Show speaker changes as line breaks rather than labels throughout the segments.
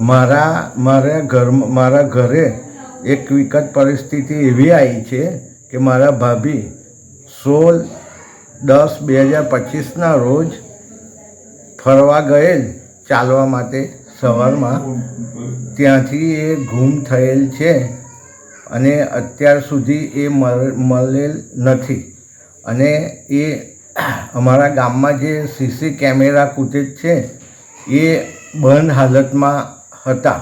મારા મારા ઘર, મારા ઘરે એક વિકટ પરિસ્થિતિ એવી આવી છે કે મારા ભાભી સોળ દસ બે હજાર પચીસના રોજ ફરવા ગયેલ ચાલવા માટે સવારમાં. ત્યાંથી એ ગુમ થયેલ છે અને અત્યાર સુધી એ મળ- મળેલ નથી. અને એ અમારા ગામમાં જે સીસી કેમેરા કૂટેજ છે, એ બંધ હાલતમાં હતા.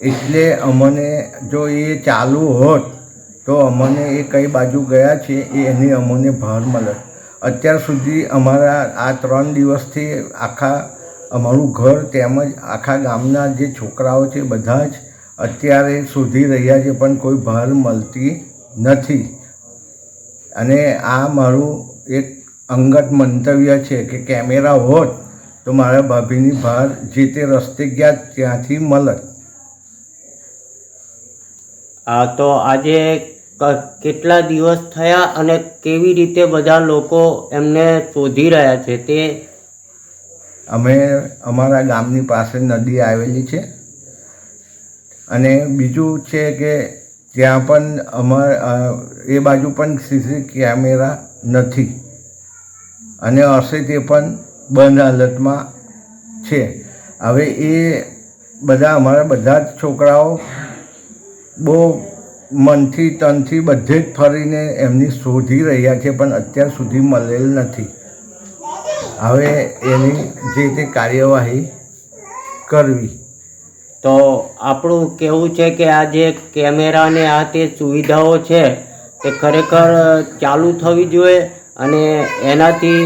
એટલે અમને જો એ ચાલુ હોત, તો અમને એ કઈ બાજુ ગયા છે એ એની અમને ભાર મળે. અત્યાર સુધી અમારા આ ત્રણ દિવસથી આખા અમારું ઘર તેમજ આખા ગામના જે છોકરાઓ છે બધા જ અત્યારે શોધી રહ્યા છે, પણ કોઈ ભાર મળતી નથી. અને આ મારું એક અંગત મંતવ્ય છે કે કેમેરા હોત તો મારા ભાભીની ભાર જે તે રસ્તે ગયા ત્યાંથી મળત
આ તો આજે કેટલા દિવસ થયા અને કેવી રીતે બધા લોકો એમને શોધી રહ્યા છે તે?
અમે અમારા ગામની પાસે નદી આવેલી છે. અને બીજું છે કે ત્યાં પણ અમાર એ બાજુ પણ સીસી કેમેરા નથી. અને હશે તે પણ બંધ હાલતમાં છે. હવે એ બધા, અમારા બધા જ છોકરાઓ બહુ મનથી, તનથી બધે જ ફરીને એમની શોધી રહ્યા છે, પણ અત્યાર સુધી મળેલ નથી. હવે એની જે તે કાર્યવાહી કરવી.
તો આપણું કહેવું છે કે આ જે કેમેરા ને આ તે સુવિધાઓ છે, તે ખરેખર ચાલુ થવી જોઈએ? અને એનાથી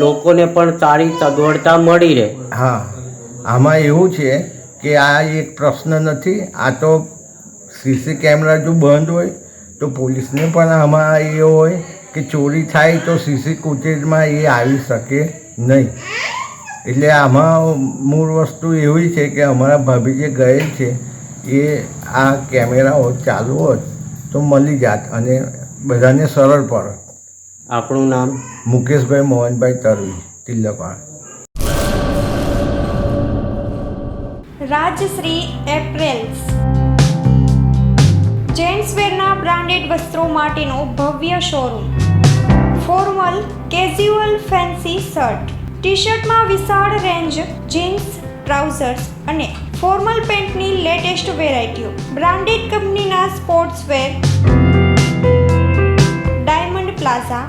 લોકોને પણ સારી સગવડતા મળી રહે.
હા. આમાં એવું છે કે આ એક પ્રશ્ન નથી, આ તો સીસી કેમેરા જો બંધ હોય, તો પોલીસને પણ આમાં એ હોય કે ચોરી થાય તો સીસી ફૂટેજમાં એ આવી શકે નહીં. એટલે આમાં મૂળ વસ્તુ એવી છે કે અમારા ભાભી જે ગયેલ છે, એ આ કેમેરાઓ ચાલુ હોત તો મળી જાત અને બધાને સરળ પડત.
આપણું નામ?
મુકેશભાઈ મોહનભાઈ તરવી તિલકવાડ.
રાજશ્રી એપ્રેલ્સ જેન્ટ્સવેરના બ્રાન્ડેડ વસ્ત્રો માટેનો ભવ્ય showroom. Formal casual fancy shirt. T શર્ટમાં વિશાળ રેન્જ જીન્સ ટ્રાઉઝર્સ અને ફોર્મલ પેન્ટની લેટેસ્ટ વેરાયટીઓ. બ્રાન્ડેડ કંપનીના સ્પોર્ટ્સવેર. Diamond plaza.